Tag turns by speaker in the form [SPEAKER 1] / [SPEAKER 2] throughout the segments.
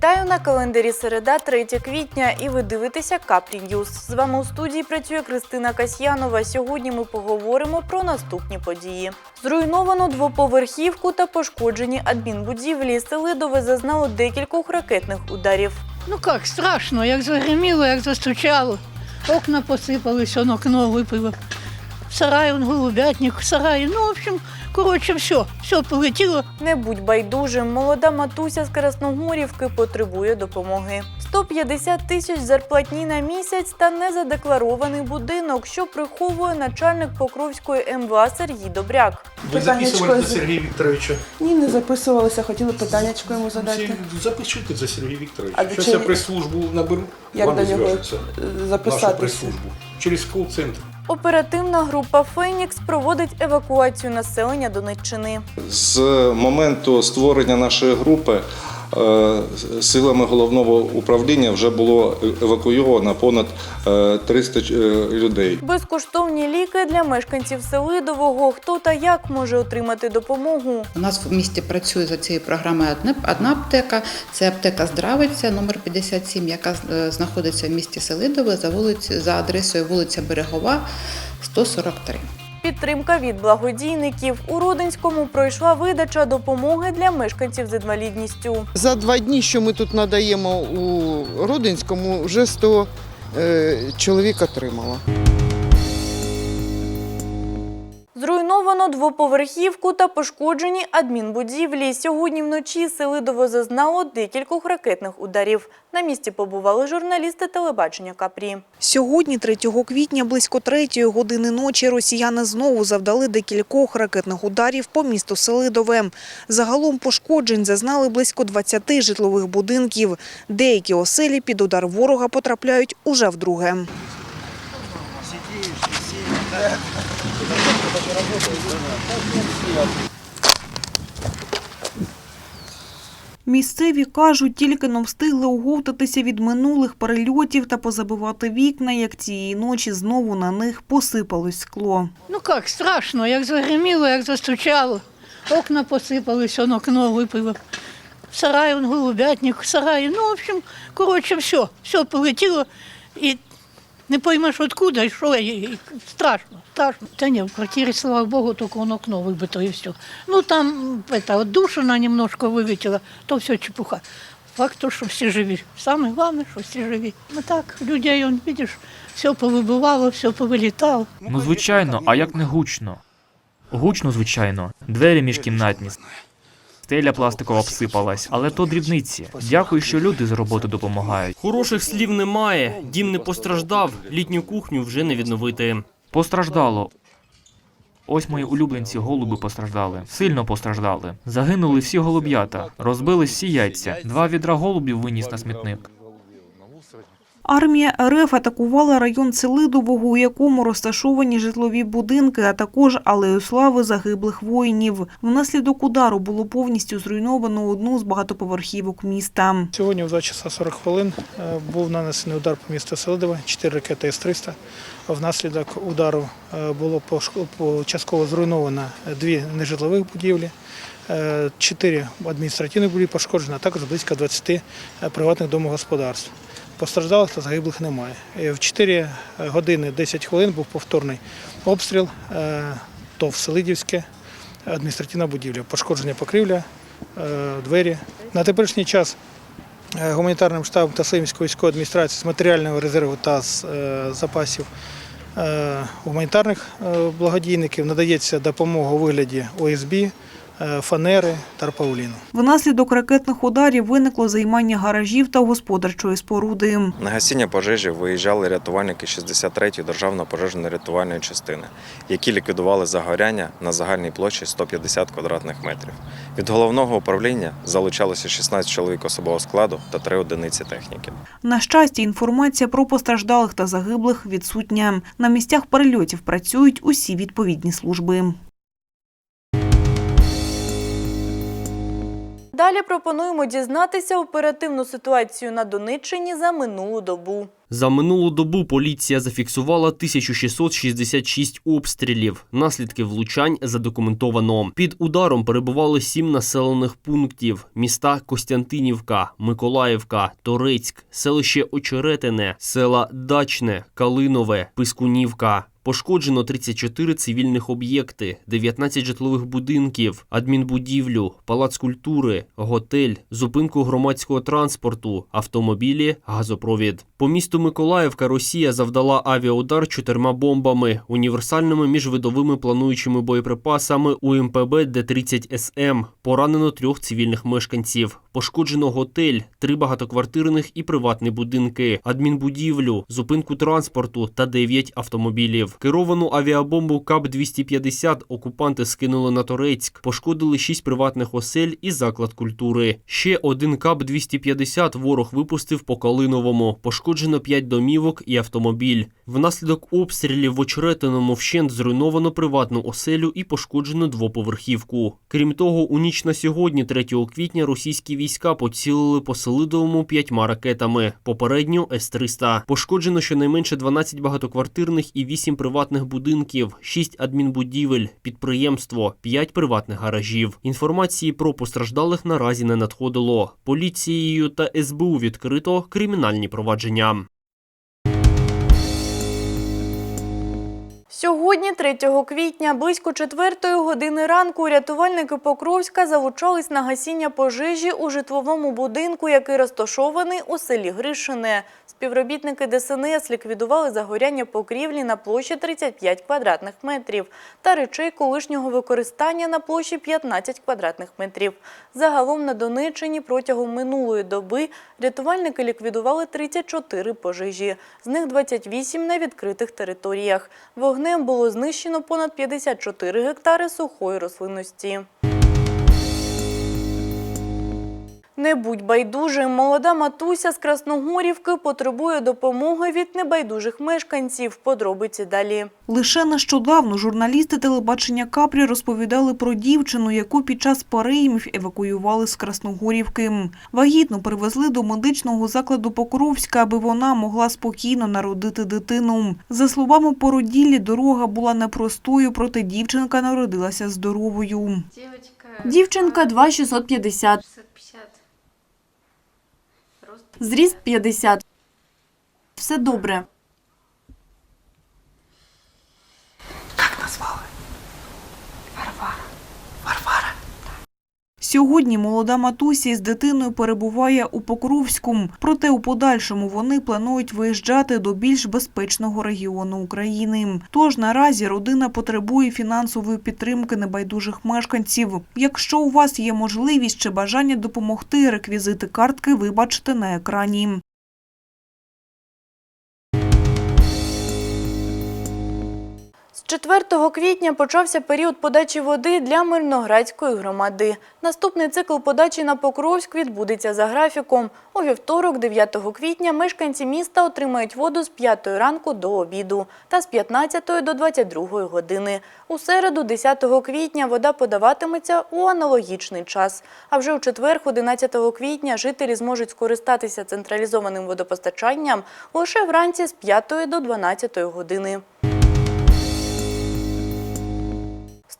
[SPEAKER 1] Вітаю на календарі середа, 3 квітня, і ви дивитеся Капрі Ньюз. З вами у студії працює Кристина Касьянова. Сьогодні ми поговоримо про наступні події. Зруйновано двоповерхівку та пошкоджені адмінбудівлі. Селидове зазнало декількох ракетних ударів.
[SPEAKER 2] Ну як, страшно, як загриміло, як застучало. Окна посипались, он окно випило. Сарай, он голубятник, сарай. Ну, в общем, коротше, все, все полетіло.
[SPEAKER 1] Не будь байдужим, молода матуся з Красногорівки потребує допомоги. 150 тисяч зарплатні на місяць та незадекларований будинок, що приховує начальник Покровської МВА Сергій Добряк.
[SPEAKER 3] Ви записували за Сергія Вікторовича?
[SPEAKER 4] Ні, не записувалися, хотіли питаннячко йому задати.
[SPEAKER 3] Всі Запишіть за Сергія Вікторовича. Щось
[SPEAKER 4] чи-
[SPEAKER 3] я прес-службу наберу,
[SPEAKER 4] Як
[SPEAKER 3] вам
[SPEAKER 4] до нього
[SPEAKER 3] зв'яжуться.
[SPEAKER 4] е,
[SPEAKER 3] Нашу прес-службу. Через кол-центр.
[SPEAKER 1] Оперативна група Фенікс проводить евакуацію населення Донеччини.
[SPEAKER 5] З моменту створення нашої групи силами головного управління вже було евакуйовано понад е, 300 е, людей.
[SPEAKER 1] Безкоштовні ліки для мешканців Селидового. Хто та як може отримати допомогу?
[SPEAKER 6] У нас в місті працює за цією програмою одна, аптека. Це аптека Здравиця номер 57, яка е, знаходиться в місті Селидове за вулиці за адресою вулиця Берегова, 143.
[SPEAKER 1] Підтримка від благодійників. У Родинському пройшла видача допомоги для мешканців з інвалідністю.
[SPEAKER 7] За два дні, що ми тут надаємо у Родинському, вже 100 е, чоловік отримало.
[SPEAKER 1] Зруйновано двоповерхівку та пошкоджені адмінбудівлі. Сьогодні вночі Селидово зазнало декількох ракетних ударів. На місці побували журналісти телебачення Капрі.
[SPEAKER 8] Сьогодні, 3 квітня, близько 3 години ночі, росіяни знову завдали декількох ракетних ударів по місту Селидове. Загалом пошкоджень зазнали близько 20 житлових будинків. Деякі оселі під удар ворога потрапляють уже вдруге. Місцеві кажуть, тільки но встигли оговтатися від минулих перельотів та позабивати вікна, як цієї ночі знову на них посипалось скло.
[SPEAKER 2] Ну як, страшно, як загриміло, як застучало. Окна посипались, он окно випило. Сарай, он голубятник, сарай. Ну, в общем, коротше, все, все полетіло. І не поймеш откуда, і що, страшно, страшно. Та ні, в квартирі, слава Богу, тільки он окно вибито і все. Ну там это, от душина немножко вилетіла, то все чепуха. Факт то, що всі живі. Саме головне, що всі живі. Ну так, людей, он, видиш, все повибивало, все повилітало.
[SPEAKER 9] Ну, звичайно, а як не гучно? Гучно, звичайно. Двері міжкімнатні. Стеля пластикова обсипалась, але то дрібниці. Дякую, що люди з роботи допомагають.
[SPEAKER 10] Хороших слів немає. Дім не постраждав, літню кухню вже не відновити.
[SPEAKER 9] Постраждало. Ось мої улюбленці голуби постраждали. Сильно постраждали. Загинули всі голуб'ята, розбились всі яйця. Два відра голубів виніс на смітник.
[SPEAKER 8] Армія РФ атакувала район Селидового, у якому розташовані житлові будинки, а також алею слави загиблих воїнів. Внаслідок удару було повністю зруйновано одну з багатоповерхівок міста.
[SPEAKER 11] Сьогодні в 2 часа 40 хвилин е, був нанесений удар по місту Селидове, 4 ракети С-300. Внаслідок удару е, було частково зруйновано дві нежитлових будівлі, е, чотири адміністративних будівлі пошкоджено, а також близько 20 е, приватних домогосподарств. Постраждалих та загиблих немає. Е, В 4 години 10 хвилин був повторний обстріл е, ТОВ Селидівське, адміністративна будівля, пошкодження покрівля, е, двері. На теперішній час е, гуманітарним штабом та Слимської військової адміністрації з матеріального резерву та з е, запасів е, гуманітарних е, благодійників надається допомога у вигляді ОСБ, е, фанери, тарпауліну.
[SPEAKER 8] Внаслідок ракетних ударів виникло займання гаражів та господарчої споруди.
[SPEAKER 12] На гасіння пожежі виїжджали рятувальники 63-ї державної пожежно-рятувальної частини, які ліквідували загоряння на загальній площі 150 квадратних метрів. Від головного управління залучалося 16 чоловік особового складу та 3 одиниці техніки.
[SPEAKER 8] На щастя, інформація про постраждалих та загиблих відсутня. На місцях перельотів працюють усі відповідні служби.
[SPEAKER 1] Далі пропонуємо дізнатися оперативну ситуацію на Донеччині за минулу добу.
[SPEAKER 10] За минулу добу поліція зафіксувала 1666 обстрілів. Наслідки влучань задокументовано. Під ударом перебували сім населених пунктів: міста Костянтинівка, Миколаївка, Торецьк, селище Очеретине, села Дачне, Калинове, Пискунівка. Пошкоджено 34 цивільних об'єкти, 19 житлових будинків, адмінбудівлю, палац культури, готель, зупинку громадського транспорту, автомобілі, газопровід. По місту Миколаївка Росія завдала авіаудар чотирма бомбами, універсальними міжвидовими плануючими боєприпасами УМПБ Д-30 СМ. Поранено трьох цивільних мешканців. Пошкоджено готель, три багатоквартирних і приватні будинки, адмінбудівлю, зупинку транспорту та 9 автомобілів. Керовану авіабомбу КАП-250 окупанти скинули на Торецьк, пошкодили 6 приватних осель і заклад культури. Ще один КАП-250 ворог випустив по Калиновому. Пошкоджено 5 домівок і автомобіль. Внаслідок обстрілів в Очеретиному вщент зруйновано приватну оселю і пошкоджено двоповерхівку. Крім того, у ніч на сьогодні, 3 квітня, російські війська поцілили по Селидовому п'ятьма ракетами. Попередньо С-300. Пошкоджено щонайменше 12 багатоквартирних і 8 приватних будинків, 6 адмінбудівель, підприємство, 5 приватних гаражів. Інформації про постраждалих наразі не надходило. Поліцією та СБУ відкрито кримінальні провадження. yum.
[SPEAKER 1] Сьогодні, 3 квітня, близько 4 години ранку, рятувальники Покровська залучались на гасіння пожежі у житловому будинку, який розташований у селі Гришине. Співробітники ДСНС ліквідували загоряння покрівлі на площі 35 квадратних метрів та речей колишнього використання на площі 15 квадратних метрів. Загалом на Донеччині протягом минулої доби рятувальники ліквідували 34 пожежі, з них 28 на відкритих територіях. Вогнем було знищено понад 54 гектари сухої рослинності. Не будь байдужим. Молода матуся з Красногорівки потребує допомоги від небайдужих мешканців. Подробиці далі.
[SPEAKER 8] Лише нещодавно журналісти телебачення Капрі розповідали про дівчину, яку під час переймів евакуювали з Красногорівки. Вагітну привезли до медичного закладу Покровська, аби вона могла спокійно народити дитину. За словами породіллі, дорога була непростою, проте дівчинка народилася здоровою.
[SPEAKER 1] Дівчинка 2,650. Зріст 50. Все добре.
[SPEAKER 8] Сьогодні молода матуся із дитиною перебуває у Покровську, проте у подальшому вони планують виїжджати до більш безпечного регіону України. Тож наразі родина потребує фінансової підтримки небайдужих мешканців. Якщо у вас є можливість чи бажання допомогти, реквізити картки ви бачите на екрані.
[SPEAKER 1] 4 квітня почався період подачі води для Мирноградської громади. Наступний цикл подачі на Покровськ відбудеться за графіком. У вівторок, 9 квітня, мешканці міста отримають воду з 5 ранку до обіду та з 15 до 22 години. У середу, 10 квітня, вода подаватиметься у аналогічний час. А вже у четвер, 11 квітня, жителі зможуть скористатися централізованим водопостачанням лише вранці з 5 до 12 години.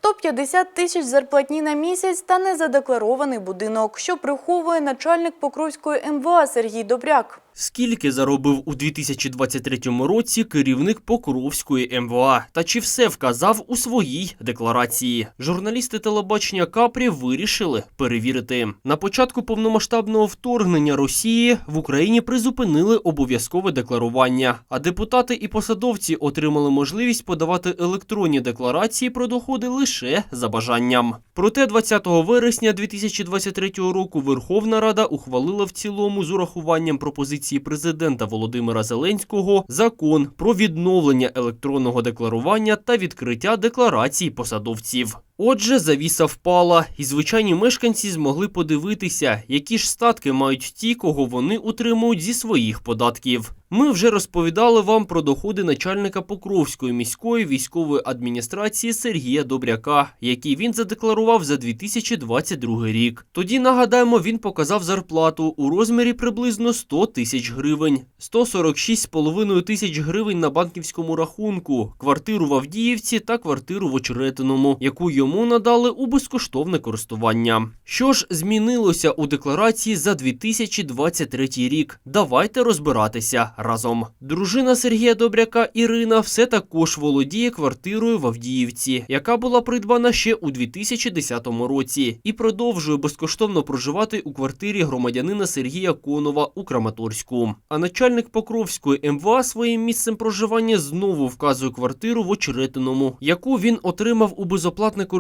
[SPEAKER 1] 150 тисяч зарплатні на місяць та незадекларований будинок, що приховує начальник Покровської МВА Сергій Добряк.
[SPEAKER 10] Скільки заробив у 2023 році керівник Покровської МВА? Та чи все вказав у своїй декларації? Журналісти телебачення Капрі вирішили перевірити. На початку повномасштабного вторгнення Росії в Україні призупинили обов'язкове декларування, а депутати і посадовці отримали можливість подавати електронні декларації про доходи лише за бажанням. Проте 20 вересня 2023 року Верховна Рада ухвалила в цілому з урахуванням пропозиції президента Володимира Зеленського закон про відновлення електронного декларування та відкриття декларацій посадовців. Отже, завіса впала, і звичайні мешканці змогли подивитися, які ж статки мають ті, кого вони утримують зі своїх податків. Ми вже розповідали вам про доходи начальника Покровської міської військової адміністрації Сергія Добряка, які він задекларував за 2022 рік. Тоді нагадаємо, він показав зарплату у розмірі приблизно 100 тисяч гривень, 146,5 тисяч гривень на банківському рахунку, квартиру в Авдіївці та квартиру в Очеретиному, яку йому надали у безкоштовне користування. Що ж змінилося у декларації за 2023 рік? Давайте розбиратися разом. Дружина Сергія Добряка Ірина все також володіє квартирою в Авдіївці, яка була придбана ще у 2010 році, і продовжує безкоштовно проживати у квартирі громадянина Сергія Конова у Краматорську. А начальник Покровської МВА своїм місцем проживання знову вказує квартиру в Очеретиному, яку він отримав у безоплатне користування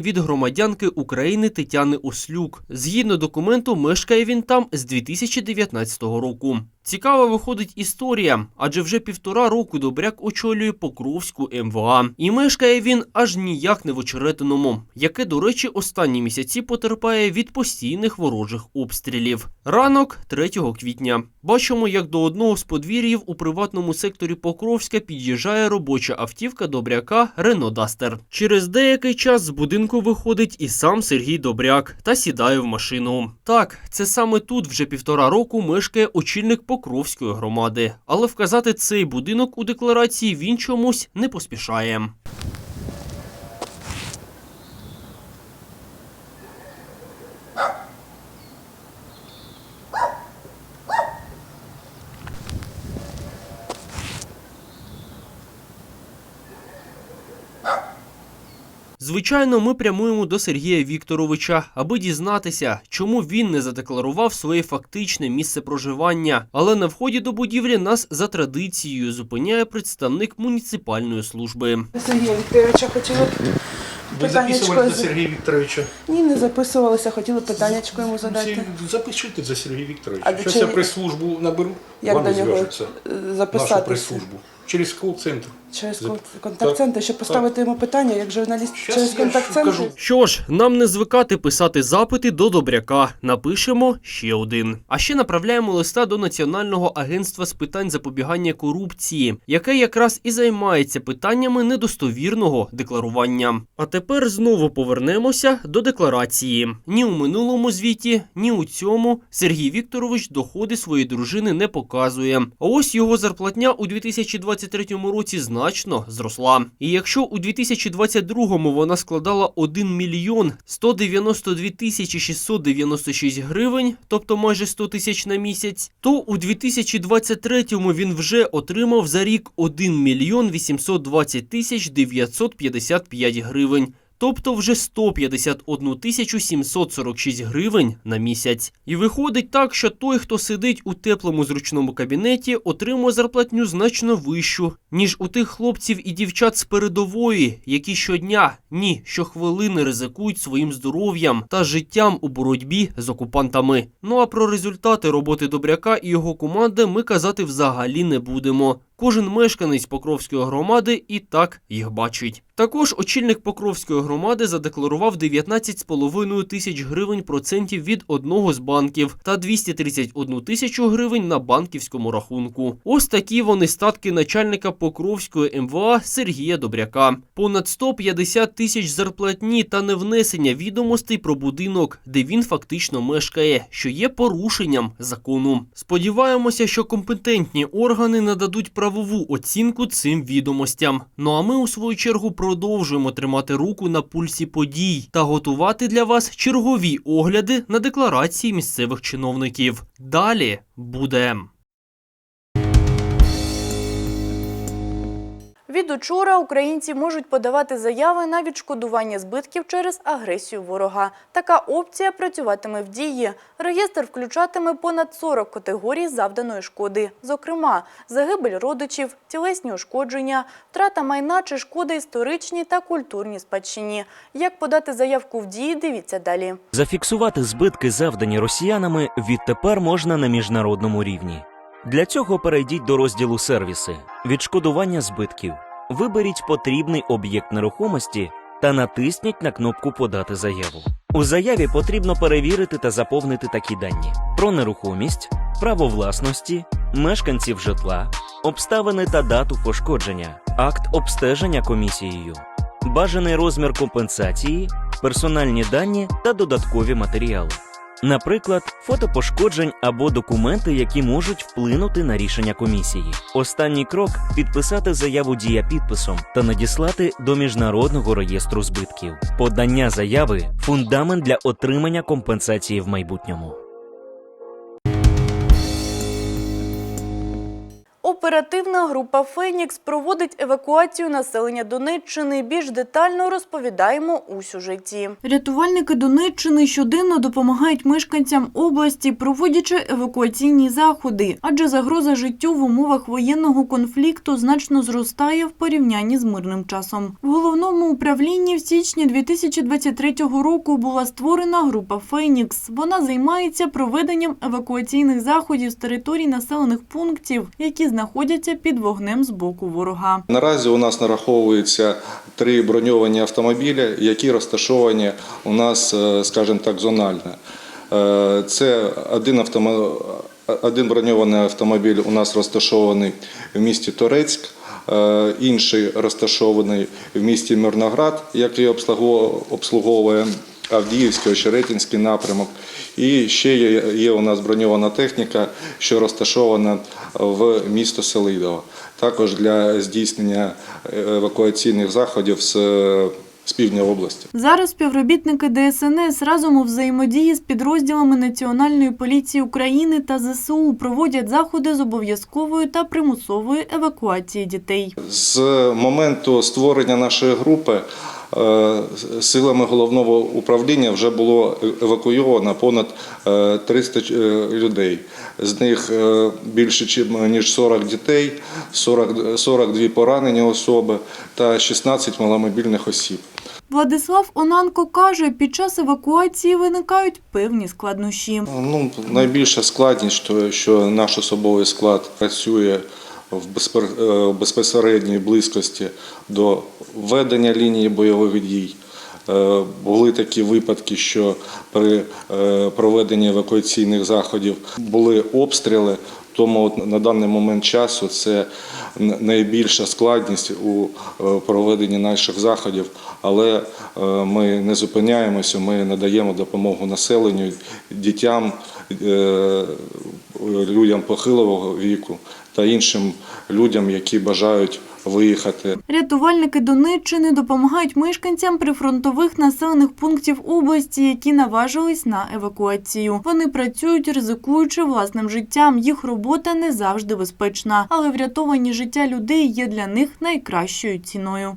[SPEAKER 10] від громадянки України Тетяни Ослюк. Згідно документу, мешкає він там з 2019 року. Цікава виходить історія, адже вже півтора року Добряк очолює Покровську МВА. І мешкає він аж ніяк не в Очеретиному, яке, до речі, останні місяці потерпає від постійних ворожих обстрілів. Ранок 3 квітня. Бачимо, як до одного з подвір'їв у приватному секторі Покровська під'їжджає робоча автівка Добряка Рено Дастер. Через деякий час з будинку виходить і сам Сергій Добряк та сідає в машину. Так, це саме тут вже півтора року мешкає очільник Покровської громади, але вказати цей будинок у декларації він чомусь не поспішає. Звичайно, ми прямуємо до Сергія Вікторовича, аби дізнатися, чому він не задекларував своє фактичне місце проживання. Але на вході до будівлі нас за традицією зупиняє представник муніципальної служби.
[SPEAKER 4] Сергія Вікторовича хотіли б
[SPEAKER 3] Вы записывали
[SPEAKER 4] питаннячко.
[SPEAKER 3] за Сергея Викторовича?
[SPEAKER 4] Ні, не записувалися, хотіли питаннячко йому задати.
[SPEAKER 3] Запишите за Сергея Викторовича.
[SPEAKER 4] А до
[SPEAKER 3] Сейчас
[SPEAKER 4] чого-
[SPEAKER 3] я пресс-службу наберу,
[SPEAKER 4] Як
[SPEAKER 3] вам
[SPEAKER 4] до нього
[SPEAKER 3] зв'яжуться. Нашу
[SPEAKER 4] записатися?
[SPEAKER 3] пресс-службу. Через колл-центр.
[SPEAKER 4] Через контакт-центр, щоб поставити йому питання, як журналіст
[SPEAKER 3] Щас
[SPEAKER 4] через
[SPEAKER 3] я
[SPEAKER 4] контакт-центр.
[SPEAKER 10] Що ж, нам не звикати писати запити до Добряка. Напишемо ще один. А ще направляємо листа до Національного агентства з питань запобігання корупції, яке якраз і займається питаннями недостовірного декларування. А тепер знову повернемося до декларації. Ні у минулому звіті, ні у цьому Сергій Вікторович доходи своєї дружини не показує. А ось його зарплатня у 2023 році значно зросла. І якщо у 2022 вона складала 1 мільйон 192 тисячі 696 гривень, тобто майже 100 тисяч на місяць, то у 2023 він вже отримав за рік 1 мільйон 820 тисяч 955 гривень. Тобто вже 151 тисячу 746 гривень на місяць. І виходить так, що той, хто сидить у теплому зручному кабінеті, отримує зарплатню значно вищу, ніж у тих хлопців і дівчат з передової, які щодня, ні, щохвилини ризикують своїм здоров'ям та життям у боротьбі з окупантами. Ну а про результати роботи Добряка і його команди ми казати взагалі не будемо. Кожен мешканець Покровської громади і так їх бачить. Також очільник Покровської громади задекларував 19,5 тисяч гривень процентів від одного з банків та 231 тисячу гривень на банківському рахунку. Ось такі вони статки начальника Покровської МВА Сергія Добряка. Понад 150 тисяч зарплатні та невнесення відомостей про будинок, де він фактично мешкає, що є порушенням закону. Сподіваємося, що компетентні органи нададуть правову оцінку цим відомостям. Ну а ми у свою чергу продовжуємо тримати руку на пульсі подій та готувати для вас чергові огляди на декларації місцевих чиновників. Далі буде.
[SPEAKER 1] Від учора українці можуть подавати заяви на відшкодування збитків через агресію ворога. Така опція працюватиме в дії. Реєстр включатиме понад 40 категорій завданої шкоди. Зокрема, загибель родичів, тілесні ушкодження, втрата майна чи шкоди історичній та культурній спадщині. Як подати заявку в дії, дивіться далі.
[SPEAKER 13] Зафіксувати збитки, завдані росіянами, відтепер можна на міжнародному рівні. Для цього перейдіть до розділу сервіси, відшкодування збитків. Виберіть потрібний об'єкт нерухомості та натисніть на кнопку Подати заяву. У заяві потрібно перевірити та заповнити такі дані: про нерухомість, право власності, мешканців житла, обставини та дату пошкодження, акт обстеження комісією, бажаний розмір компенсації, персональні дані та додаткові матеріали. Наприклад, фото пошкоджень або документи, які можуть вплинути на рішення комісії. Останній крок підписати заяву дія підписом та надіслати до міжнародного реєстру збитків. Подання заяви фундамент для отримання компенсації в майбутньому.
[SPEAKER 1] Оперативна група Фенікс проводить евакуацію населення Донеччини. Більш детально розповідаємо у сюжеті. Рятувальники Донеччини щоденно допомагають мешканцям області, проводячи евакуаційні заходи, адже загроза життю в умовах воєнного конфлікту значно зростає в порівнянні з мирним часом. В головному управлінні в січні 2023 року була створена група Фенікс. Вона займається проведенням евакуаційних заходів з територій населених пунктів, які знаходяться під вогнем з боку ворога.
[SPEAKER 5] Наразі у нас нараховується три броньовані автомобілі, які розташовані у нас, е, скажімо так, зонально. Е, Це один автомо... один броньований автомобіль у нас розташований в місті Торецьк, е, інший розташований в місті Мирноград, який обслуговує Авдіївський, Очеретинський напрямок. І ще є, є у нас броньована техніка, що розташована в місто Селидово. Також для здійснення евакуаційних заходів з, з півдня області.
[SPEAKER 1] Зараз співробітники ДСНС разом у взаємодії з підрозділами Національної поліції України та ЗСУ проводять заходи з обов'язкової та примусової евакуації дітей.
[SPEAKER 5] З моменту створення нашої групи е, силами головного управління вже було евакуйовано понад е, 300 е, людей. З них е, більше ніж 40 дітей, 40, 42 поранені особи та 16 маломобільних осіб.
[SPEAKER 1] Владислав Онанко каже, під час евакуації виникають певні складнощі.
[SPEAKER 5] Ну, найбільша складність, що наш особовий склад працює е, в безпосередній близькості до ведення лінії бойових дій. Е, Були такі випадки, що при е, проведенні евакуаційних заходів були обстріли. Тому на даний момент часу це найбільша складність у проведенні наших заходів, але ми не зупиняємося, ми надаємо допомогу населенню, дітям, людям похилого віку та іншим людям, які бажають виїхати.
[SPEAKER 1] Рятувальники Донеччини допомагають мешканцям прифронтових населених пунктів області, які наважились на евакуацію. Вони працюють, ризикуючи власним життям. Їх робота не завжди безпечна, але врятовані життя людей є для них найкращою ціною.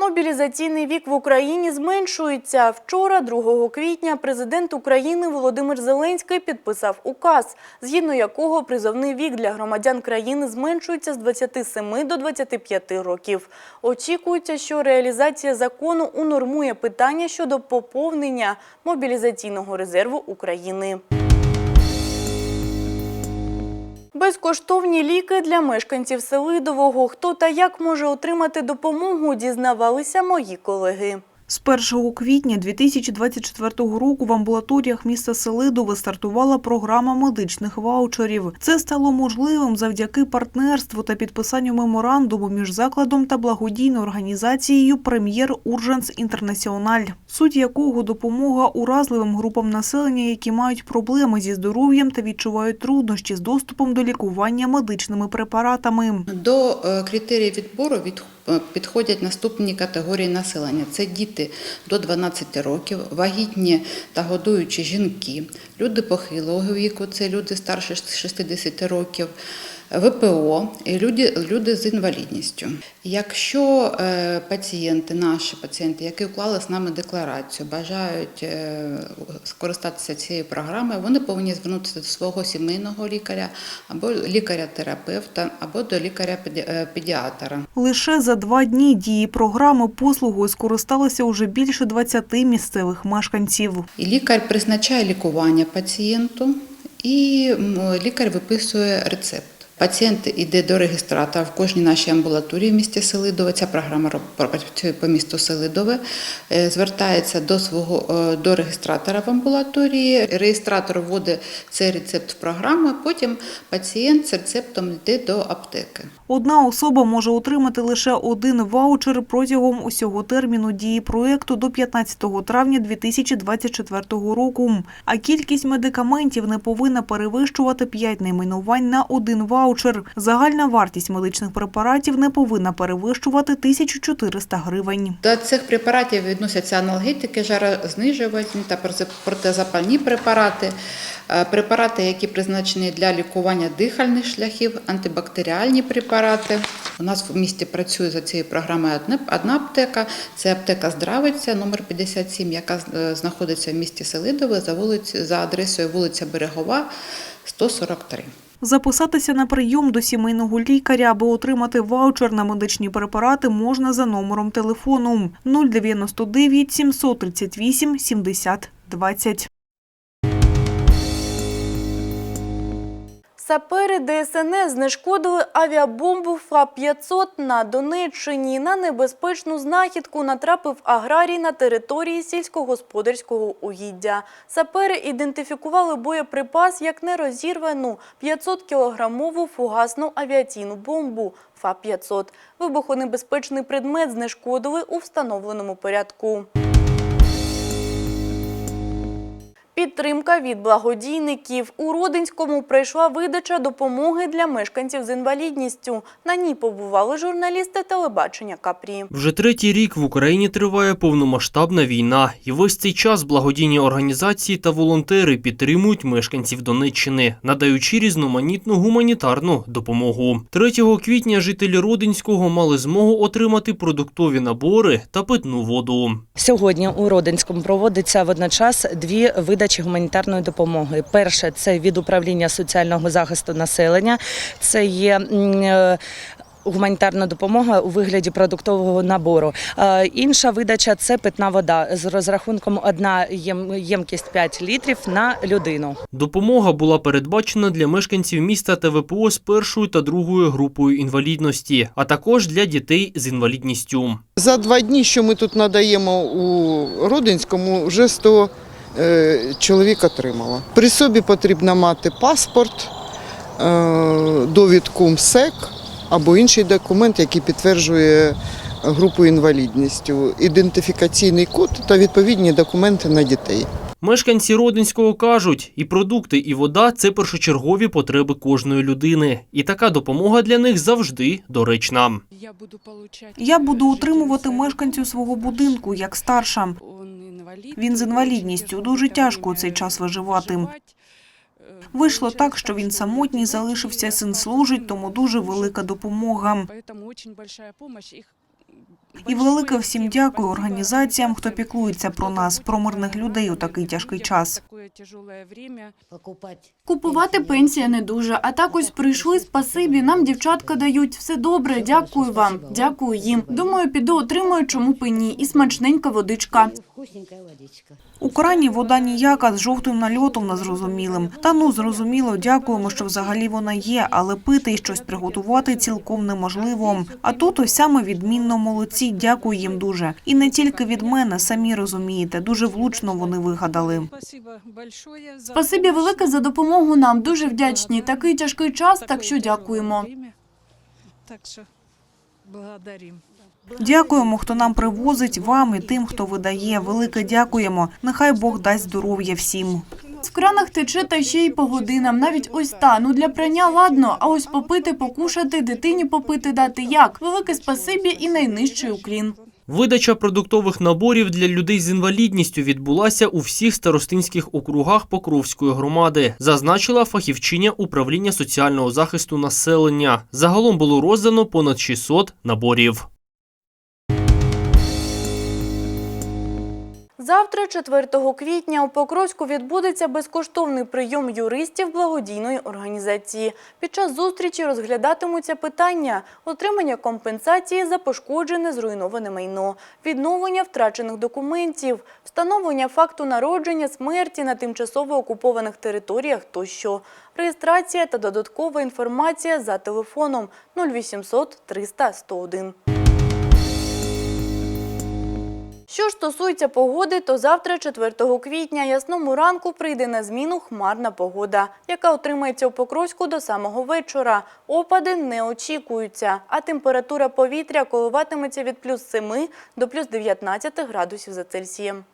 [SPEAKER 1] Мобілізаційний вік в Україні зменшується. Вчора, 2 квітня, президент України Володимир Зеленський підписав указ, згідно якого призовний вік для громадян країни зменшується з 27 до 25 років. Очікується, що реалізація закону унормує питання щодо поповнення мобілізаційного резерву України. Безкоштовні ліки для мешканців Селидового. Хто та як може отримати допомогу, дізнавалися мої колеги.
[SPEAKER 8] З 1 квітня 2024 року в амбулаторіях міста Селидове стартувала програма медичних ваучерів. Це стало можливим завдяки партнерству та підписанню меморандуму між закладом та благодійною організацією Прем'єр Урженс Інтернаціональ, суть якого допомога уразливим групам населення, які мають проблеми зі здоров'ям та відчувають труднощі з доступом до лікування медичними препаратами.
[SPEAKER 6] До е, критеріїв відбору від- підходять наступні категорії населення: це діти до 12 років, вагітні та годуючі жінки, люди похилого віку, це люди старше 60 років. ВПО і люди, люди з інвалідністю. Якщо е, пацієнти, наші пацієнти, які уклали з нами декларацію, бажають е, скористатися цією програмою, вони повинні звернутися до свого сімейного лікаря або лікаря-терапевта, або до лікаря-педіатра.
[SPEAKER 8] Лише за два дні дії програми послугою скористалося уже більше 20 місцевих мешканців.
[SPEAKER 6] І лікар призначає лікування пацієнту, і лікар виписує рецепт. Пацієнт йде до реєстратора в кожній нашій амбулаторії в місті Селидове. Ця програма працює по місту Селидове. Е, Звертається до свого е, до реєстратора в амбулаторії. Реєстратор вводить цей рецепт в програму. Потім пацієнт з рецептом йде до аптеки.
[SPEAKER 8] Одна особа може отримати лише один ваучер протягом усього терміну дії проекту до 15 травня 2024 року. А кількість медикаментів не повинна перевищувати 5 найменувань на один ваучер. Загальна вартість медичних препаратів не повинна перевищувати 1400 гривень.
[SPEAKER 6] До цих препаратів відносяться аналгетики, жарознижувальні та протизапальні препарати, е, препарати, які призначені для лікування дихальних шляхів, антибактеріальні препарати. У нас в місті працює за цією програмою одна- одна аптека. Це аптека Здравиця, номер 57, яка е, знаходиться в місті Селидове за вулиць за адресою вулиця Берегова, 143.
[SPEAKER 8] Записатися на прийом до сімейного лікаря або отримати ваучер на медичні препарати можна за номером телефону 099 738 70 20.
[SPEAKER 1] Сапери ДСНС знешкодили авіабомбу ФАП-500 на Донеччині. На небезпечну знахідку натрапив аграрій на території сільськогосподарського угіддя. Сапери ідентифікували боєприпас як нерозірвану 500-кілограмову фугасну авіаційну бомбу ФАП-500. Вибухонебезпечний предмет знешкодили у встановленому порядку. Підтримка від благодійників. У Родинському прийшла видача допомоги для мешканців з інвалідністю. На ній побували журналісти телебачення Капрі.
[SPEAKER 10] Вже третій рік в Україні триває повномасштабна війна, і весь цей час благодійні організації та волонтери підтримують мешканців Донеччини, надаючи різноманітну гуманітарну допомогу. 3 квітня жителі Родинського мали змогу отримати продуктові набори та питну воду.
[SPEAKER 14] Сьогодні у Родинському проводиться водночас дві видачі гуманітарної допомоги. Перше це від управління соціального захисту населення. Це є е, гуманітарна допомога у вигляді продуктового набору. Е, Інша видача це питна вода з розрахунком одна єм- ємкість 5 літрів на людину.
[SPEAKER 10] Допомога була передбачена для мешканців міста та ВПО з першою та другою групою інвалідності, а також для дітей з інвалідністю.
[SPEAKER 7] За два дні, що ми тут надаємо у Родинському, вже 100 е, чоловік отримало. При собі потрібно мати паспорт, е, довідку МСЕК або інший документ, який підтверджує групу інвалідністю, ідентифікаційний код та відповідні документи на дітей.
[SPEAKER 10] Мешканці Родинського кажуть, і продукти, і вода це першочергові потреби кожної людини, і така допомога для них завжди доречна.
[SPEAKER 8] Я буду утримувати мешканців свого будинку як старша. Він з інвалідністю. Дуже тяжко у цей час виживати. Вийшло так, що він самотній, залишився, син служить, тому дуже велика допомога. І велике всім дякую організаціям, хто піклується про нас, про мирних людей у такий тяжкий час.
[SPEAKER 1] Купувати пенсія не дуже, а так ось прийшли, спасибі, нам дівчатка дають. Все добре, дякую вам, дякую їм. Думаю, піду отримую, чому б і ні. І смачненька водичка.
[SPEAKER 8] У крані вода ніяка, з жовтим нальотом незрозумілим. Та ну, зрозуміло, дякуємо, що взагалі вона є, але пити і щось приготувати цілком неможливо. А тут ось саме відмінно молодці, дякую їм дуже. І не тільки від мене, самі розумієте, дуже влучно вони вигадали.
[SPEAKER 1] Спасибі велике за допомогу нам. Дуже вдячні. Такий тяжкий час, так що дякуємо.
[SPEAKER 8] Дякуємо, хто нам привозить, вам і тим, хто видає. Велике дякуємо. Нехай Бог дасть здоров'я всім.
[SPEAKER 1] В кранах тече та ще й по годинам. Навіть ось та. Ну для прання ладно, а ось попити, покушати, дитині попити дати як. Велике спасибі і найнижчий уклін.
[SPEAKER 10] Видача продуктових наборів для людей з інвалідністю відбулася у всіх старостинських округах Покровської громади, зазначила фахівчиня управління соціального захисту населення. Загалом було роздано понад 600 наборів.
[SPEAKER 1] Завтра, 4 квітня, у Покровську відбудеться безкоштовний прийом юристів благодійної організації. Під час зустрічі розглядатимуться питання отримання компенсації за пошкоджене зруйноване майно, відновлення втрачених документів, встановлення факту народження, смерті на тимчасово окупованих територіях тощо, реєстрація та додаткова інформація за телефоном 0800 300 101. Що стосується погоди, то завтра, 4 квітня, ясному ранку прийде на зміну хмарна погода, яка отримається у Покровську до самого вечора. Опади не очікуються, а температура повітря коливатиметься від плюс 7 до плюс 19 градусів за Цельсієм.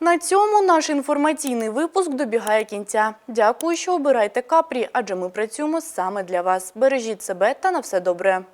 [SPEAKER 1] На цьому наш інформаційний випуск добігає кінця. Дякую, що обираєте капрі, адже ми працюємо саме для вас. Бережіть себе та на все добре.